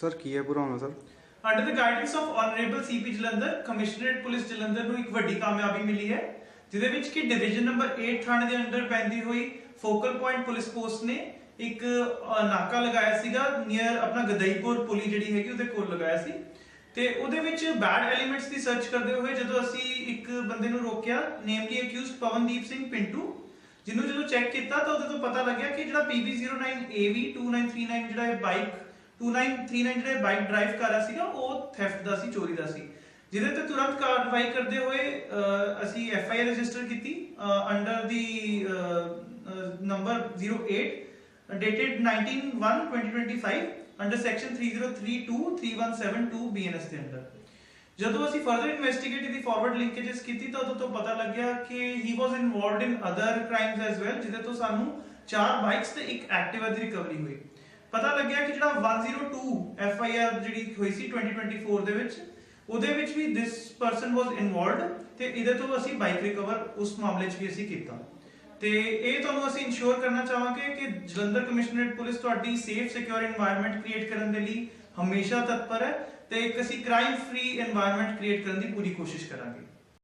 Sir, ਕੀ ਹੈ ਪੂਰਾ ਹੋਣਾ sir under the guidance of honourable CP Jalandhar commissionerate police Jalandhar ਨੂੰ ਇੱਕ ਵੱਡੀ ਕਾਮਯਾਬੀ ਮਿਲੀ ਹੈ, ਜਿਹਦੇ ਵਿੱਚ ਕਿ ਡਿਵੀਜ਼ਨ ਨੰਬਰ 8 ਥਾਣੇ ਦੇ ਅੰਡਰ ਪੈਂਦੀ ਹੋਈ ਫੋਕਲ ਪੁਆਇੰਟ ਪੁਲਿਸ ਪੋਸਟ ਨੇ ਇੱਕ ਨਾਕਾ ਲਗਾਇਆ ਸੀਗਾ ਨੀਅਰ ਆਪਣਾ ਗਦਈਪੁਰ ਪੁਲੀ ਜਿਹੜੀ ਹੈਗੀ, ਉਹਦੇ ਕੋਲ ਲਗਾਇਆ ਸੀ। ਤੇ ਉਹਦੇ ਵਿੱਚ ਬੈਡ ਐਲੀਮੈਂਟਸ ਦੀ ਸਰਚ ਕਰਦੇ ਹੋਏ ਜਦੋਂ ਅਸੀਂ ਇੱਕ ਬੰਦੇ ਨੂੰ ਰੋਕਿਆ ਨੇਮਲੀ ਅਕਿਊਜ਼ਡ ਪਵਨਦੀਪ ਸਿੰਘ ਪਿੰਟੂ, ਜਿਹਨੂੰ ਜਦੋਂ ਚੈੱਕ ਕੀਤਾ ਤਾਂ ਉਹਦੇ ਤੋਂ ਪਤਾ ਲੱਗਿਆ ਕਿ ਜਿਹੜਾ PB09AV 2939 ਜਿਹੜਾ ਇਹ ਬਾਈਕ 2939 ਜਿਹੜਾ ਇਹ ਬਾਈਕ ਡਰਾਈਵ ਕਰ ਰਿਹਾ ਸੀਗਾ ਉਹ ਥੈਫਟ ਦਾ ਸੀ ਚੋਰੀ ਦਾ ਸੀ। ਜਿਹਦੇ ਤੇ ਤੁਰੰਤ ਕਾਰਵਾਈ ਕਰਦੇ ਹੋਏ ਅਹ, ਅਸੀਂ ਐਫ ਆਈ ਆਰ ਰਜਿਸਟਰ ਕੀਤੀ ਅੰਡਰ ਦੀ number 08 dated 19/1/2025 under section 3032 3172 BNS ਦੇ ਅੰਡਰ ਜਦੋਂ ਅਸੀਂ ਫਰਦਰ ਇਨਵੈਸਟੀਗੇਟ ਦੀ ਫਾਰਵਰਡ ਲਿੰਕੇजेस ਕੀਤੀ ਤਾਂ ਉਦੋਂ ਤੋਂ ਪਤਾ ਲੱਗਿਆ ਕਿ he was involved in other crimes as well ਜਿਹਦੇ ਤੋਂ ਸਾਨੂੰ ਚਾਰ ਬਾਈਕਸ ਤੇ ਇੱਕ ਐਕਟਿਵਾ ਦੀ ਰਿਕਵਰੀ ਹੋਈ। ਪਤਾ ਲੱਗਿਆ ਕਿ ਜਿਹੜਾ 102 ਐਫ ਆਈ ਆਰ ਜਿਹੜੀ ਹੋਈ ਸੀ 2024 ਦੇ ਵਿੱਚ, ਉਹਦੇ ਵਿੱਚ ਵੀ this person was involved ਤੇ ਇਹਦੇ ਤੋਂ ਅਸੀਂ ਬਾਈਕ ਰਿਕਵਰ ਉਸ ਮਾਮਲੇ 'ਚ ਵੀ ਅਸੀਂ ਕੀਤਾ। ਤੇ ਇਹ ਤੁਹਾਨੂੰ ਅਸੀਂ ਇਨਸ਼ੋਰ ਕਰਨਾ ਚਾਹਾਂਗੇ ਕਿ ਜਲੰਧਰ ਕਮਿਸ਼ਨਰੇਟ ਪੁਲਿਸ ਤੁਹਾਡੀ ਸੇਫ ਸਿਕਿਉਰ এনवायरमेंट ਕ੍ਰੀਏਟ ਕਰਨ ਦੇ ਲਈ ਹਮੇਸ਼ਾ ਤਤਪਰ ਹੈ ਤੇ ਇੱਕ ਅਸੀਂ ਕ੍ਰਾਈਮ ਫ੍ਰੀ এনवायरमेंट ਕ੍ਰੀਏਟ ਕਰਨ ਦੀ ਪੂਰੀ ਕੋਸ਼ਿਸ਼ ਕਰਾਂਗੇ।